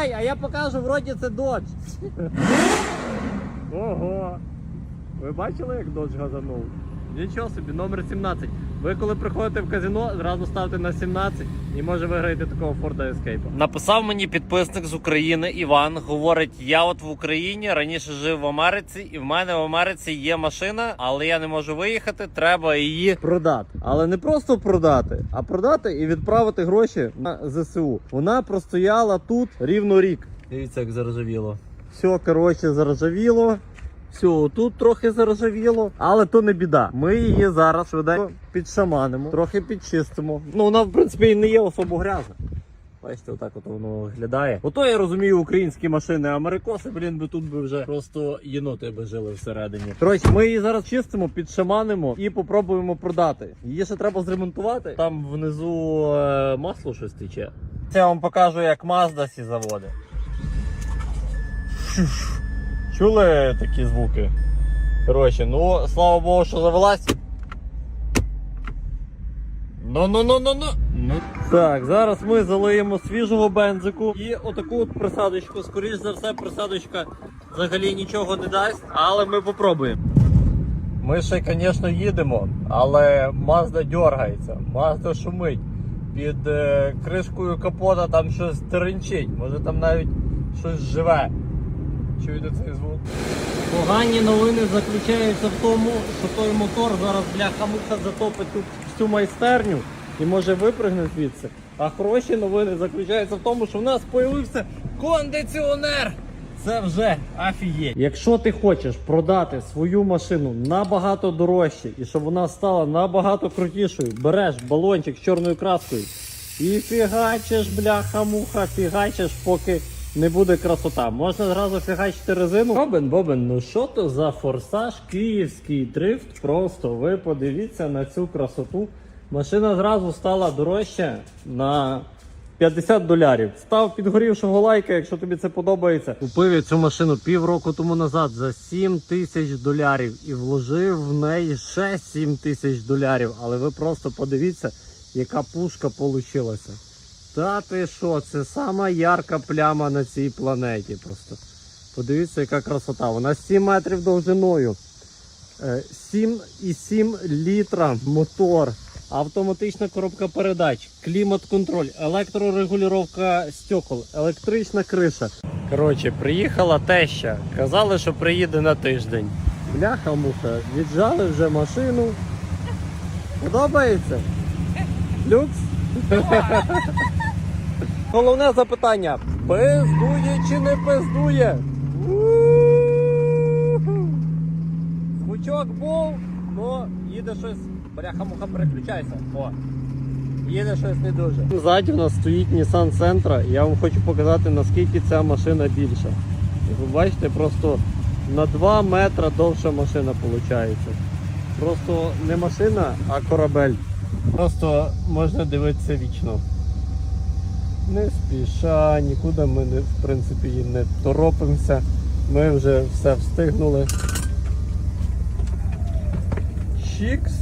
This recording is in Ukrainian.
Чекай, а я покажу, вроді це додж. Ого. Ви бачили, як додж газанув? Нічого собі, номер 17. Ви коли приходите в казино, зразу ставте на 17 і може виграєте такого Форда Escape. Написав мені підписник з України Іван. Говорить: я от в Україні раніше жив в Америці, і в мене в Америці є машина, але я не можу виїхати. Треба її продати. Але не просто продати, а продати і відправити гроші на ЗСУ. Вона простояла тут рівно рік. Дивіться, як заржавіло. Все, коротше, заржавіло. Все, тут трохи заржавіло, але то не біда. Ми її зараз швиденько підшаманимо, трохи підчистимо. Ну, вона, в принципі, і не є особо грязна. Бачите, отак от воно виглядає. Ото я розумію українські машини, америкоси, блін, би тут би вже просто єноти би жили всередині. Коротше, ми її зараз чистимо, підшаманимо і попробуємо продати. Її ще треба зремонтувати. Там внизу е, масло щось тече. Я вам покажу, як Mazda сі заводить. Чули такі звуки? Коротше, ну, слава Богу, що завелась. Ну, ну, ну, ну, ну. ну. Так, зараз ми залиємо свіжого бензику і отаку от присадочку. Скоріш за все, присадочка взагалі нічого не дасть, але ми попробуємо. Ми ще, звісно, їдемо, але Mazda дергається, Mazda шумить. Під е, кришкою капота там щось теренчить, може там навіть щось живе. Чуєте цей звук? Погані новини заключаються в тому, що той мотор зараз бляха-муха затопить тут всю майстерню і може випригне звідси. А хороші новини заключаються в тому, що в нас з'явився кондиціонер. Це вже офігеть. Якщо ти хочеш продати свою машину набагато дорожче і щоб вона стала набагато крутішою, береш балончик з чорною краскою і фігачиш, бляха-муха, фігачиш, поки не буде красота. Можна зразу фігачити резину. Бобен, Бобен, ну що то за форсаж київський дрифт? Просто ви подивіться на цю красоту. Машина зразу стала дорожча на 50 долярів. Став підгорівшого лайка, якщо тобі це подобається. Купив я цю машину півроку тому назад за 7 тисяч долярів і вложив в неї ще 7 тисяч долярів. Але ви просто подивіться, яка пушка получилася. Та ти що, це сама ярка пляма на цій планеті. Просто подивіться, яка красота. Вона 7 метрів довжиною. Е, 7,7 літра мотор. Автоматична коробка передач, клімат-контроль, електрорегулювання стекол, електрична криша. Коротше, приїхала теща. Казали, що приїде на тиждень. Бляха-муха, віджали вже машину. Подобається? Люкс? Головне запитання: пиздує чи не пиздує? Звучок був, но їде щось. Бляха-муха, переключайся. О. Їде щось не дуже. Ззаді у нас стоїть Nissan Sentra. Я вам хочу показати, наскільки ця машина більша. Як ви бачите, просто на 2 метри довша машина виходить. Просто не машина, а корабель. Просто можна дивитися вічно. Не спіша, нікуди ми не, в принципі не торопимося. Ми вже все встигнули. Чікс.